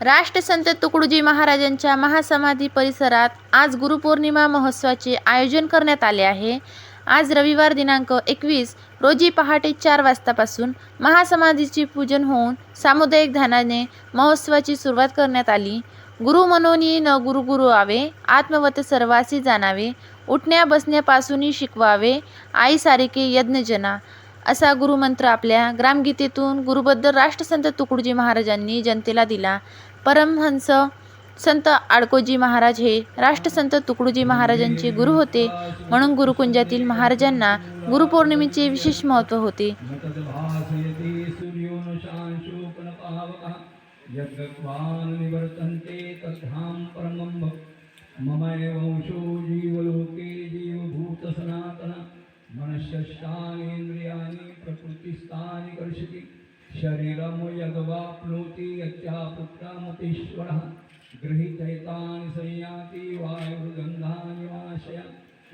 राष्ट्रसंत तुकडोजी महाराजांच्या महासमाधी परिसरात आज गुरुपौर्णिमा महोत्सवाचे आयोजन करण्यात आले आहे. आज रविवार दिनांक एकवीस रोजी पहाटे चार वाजतापासून महासमाधीचे पूजन होऊन सामुदायिक ध्यानाने महोत्सवाची सुरुवात करण्यात आली. गुरु मनोनी न गुरु गुरु आवे आत्मवत सर्वासी जाणावे उठण्या बसण्यापासूनही शिकवावे आई सारिके यज्ञजना असा गुरुमंत्र आपल्या ग्रामगीतेतून गुरुबद्ध राष्ट्रसंत तुकडोजी महाराजांनी जनतेला दिला. परमहंस संत आडकोजी महाराज हे राष्ट्रसंत तुकडोजी महाराजांचे गुरु होते. म्हणून गुरुकुंजातील महाराजांना गुरुपौर्णिमेचे विशेष महत्त्व होते. नतद्भासयति वंशो न शरीरं यद्वाप्नोति यच्चापुत्रामतीश्वरः गृहीतैतानि संयाति वायुर्गन्धानि वाशय।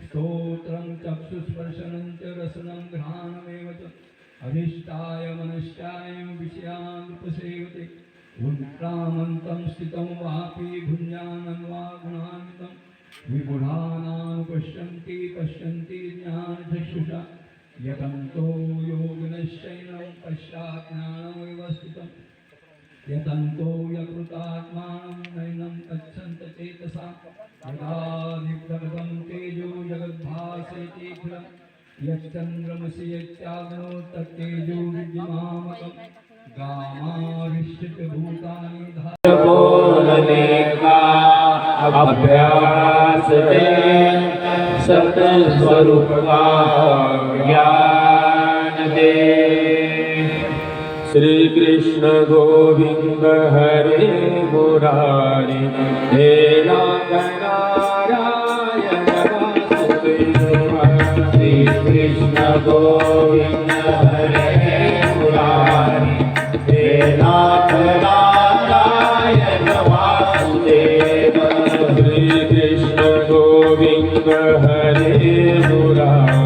स्तोत्रं चक्षुस्पर्शनं च रसनं घ्राणमेव च। अधिष्ठाय मनश्चाय विषयानुपसेवते उत्क्रामन्तं स्थितं वापि भुञ्जानं वा गुणान्वितं। विगुणानानुपश्यन्ति पश्यन्ति ज्ञानचक्षुषा। यतन्तो योगिनश्चैनं पश्चात् ज्ञानमेव स्थितं यतन्तो यकृतात्मानं नैनं गच्छन्त चेतसा। यदा तेजो तेजो जगद्भासेतीखिलं यच्चन्द्रमसि यच्चाग्नो तत्तेजो विद्यमामकं। गामाविश्चित भूतानि धा बोलने का अभ्यास सकल स्वरूप का ज्ञान दे श्री कृष्ण गोविंद हरे मुरारी हे नारायण श्री कृष्ण गोविंद हरे गोविंद हरे मुरारी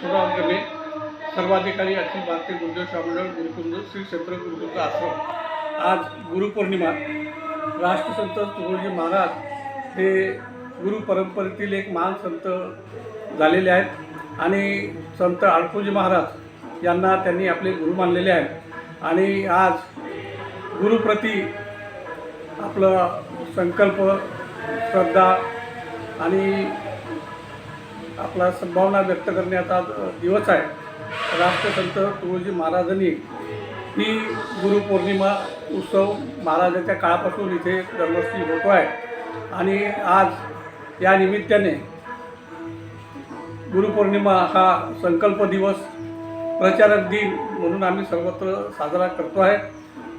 लक्ष्मणराव गमे सर्वाधिकारी अखिल भारतीय गुरुदेव स्वामीनाथ गुरुकुंज श्री क्षेत्र गुरुकुंज आश्रम. आज गुरुपौर्णिमा राष्ट्रसंत तुकडोजी महाराज हे गुरु परंपरेतील एक महान संत झालेले आहेत. आणि संत आळपूजी महाराज यांना त्यांनी आपले गुरु मानलेले आहेत. आणि आज गुरुप्रती आपलं संकल्प श्रद्धा आणि आपला संभावना व्यक्त करण्याचा दिवस आहे. राष्ट्रसंत तुळजी महाराजांनी ही गुरुपौर्णिमा उत्सव महाराजांच्या काळापासून इथे दरवर्षी होतो आहे. आणि आज या निमित्ताने गुरुपौर्णिमा हा संकल्प दिवस प्रचारक दिन म्हणून आम्ही सर्वत्र साजरा करतो आहे.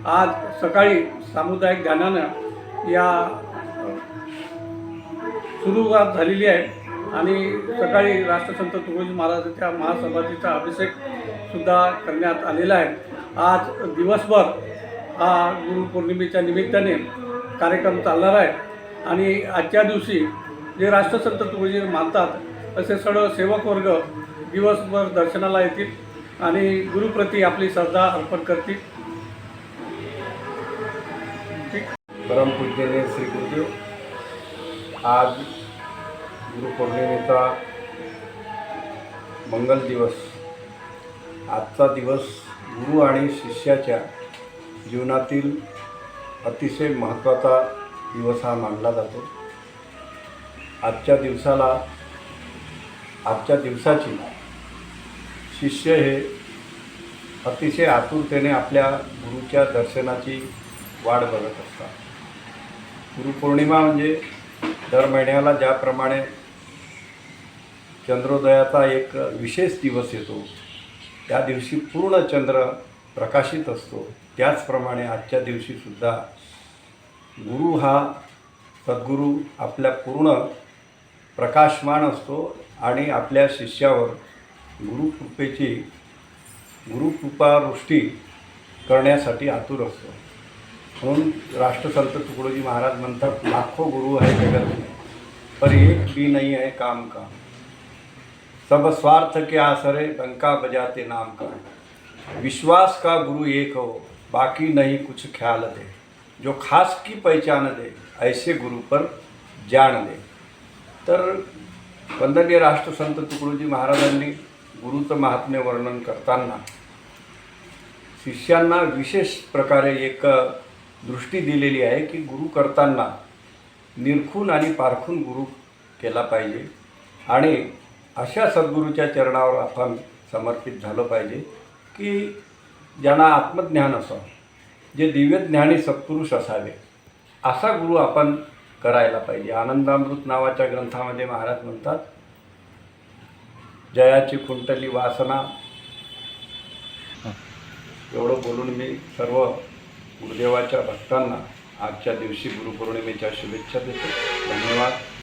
आज सकाळी सामुदायिक ध्यानानं या सुरुवात झालेली आहे. आणि सकाळी राष्ट्रसंत तुकडोजी महाराजांच्या महासमाधीचा अभिषेकसुद्धा करण्यात आलेला आहे. आज दिवसभर हा गुरुपौर्णिमेच्या निमित्ताने कार्यक्रम चालणार आहे. आणि आजच्या दिवशी जे राष्ट्रसंत तुकडोजी मानतात असे सर्व सेवक वर्ग दिवसभर दर्शनाला येतील आणि गुरुप्रती आपली श्रद्धा अर्पण करतील. ठीक. परमपूज्यने श्री गुरुदेव आज गुरुपौर्णिमेचा मंगल दिवस आजचा दिवस गुरु आणि शिष्याच्या जीवनातील अतिशय महत्त्वाचा दिवस हा मानला जातो. आजच्या दिवसाला आजच्या दिवसाची शिष्य हे अतिशय आतुरतेने आपल्या गुरुच्या दर्शनाची वाट बघत असतात. गुरुपौर्णिमा म्हणजे दर महिन्याला ज्याप्रमाणे चंद्रोदयाचा एक विशेष दिवस येतो. त्या दिवशी पूर्ण चंद्र प्रकाशित असतो. त्याचप्रमाणे आजच्या दिवशीसुद्धा गुरु हा सद्गुरू आपल्या पूर्ण प्रकाशमान असतो आणि आपल्या शिष्यावर गुरुकृपेची गुरुकृपावृष्टी करण्यासाठी आतुर असतो. म्हणून राष्ट्रसंत तुकडोजी महाराज म्हणतात लाखो गुरु आहे जगत पर एक बी नाही आहे काम काम सब स्वार्थ के आसरे डंका बजाते नाम का विश्वास का गुरु एक हो बाकी नहीं कुछ ख्याल दे। जो खास की पहचान दे ऐसे गुरु पर जान दे। तर वंदनीय राष्ट्रसंत तुकडोजी महाराजांनी गुरुचं महात्म्य वर्णन करताना शिष्यांना विशेष प्रकारे एक दृष्टी दिलेली आहे की गुरु करताना निरखून आणि पारखून गुरु केला पाहिजे. आणि अशा सद्गुरूच्या चरणावर आपण समर्पित झालं पाहिजे की ज्यांना आत्मज्ञान असावं जे दिव्यज्ञानी सत्पुरुष असावे असा गुरु आपण करायला पाहिजे. आनंदामृत नावाच्या ग्रंथामध्ये महाराज म्हणतात जयाची कुंटली वासना. एवढं बोलून मी सर्व गुरुदेवाच्या भक्तांना आजच्या दिवशी गुरुपौर्णिमेच्या शुभेच्छा देतो. धन्यवाद.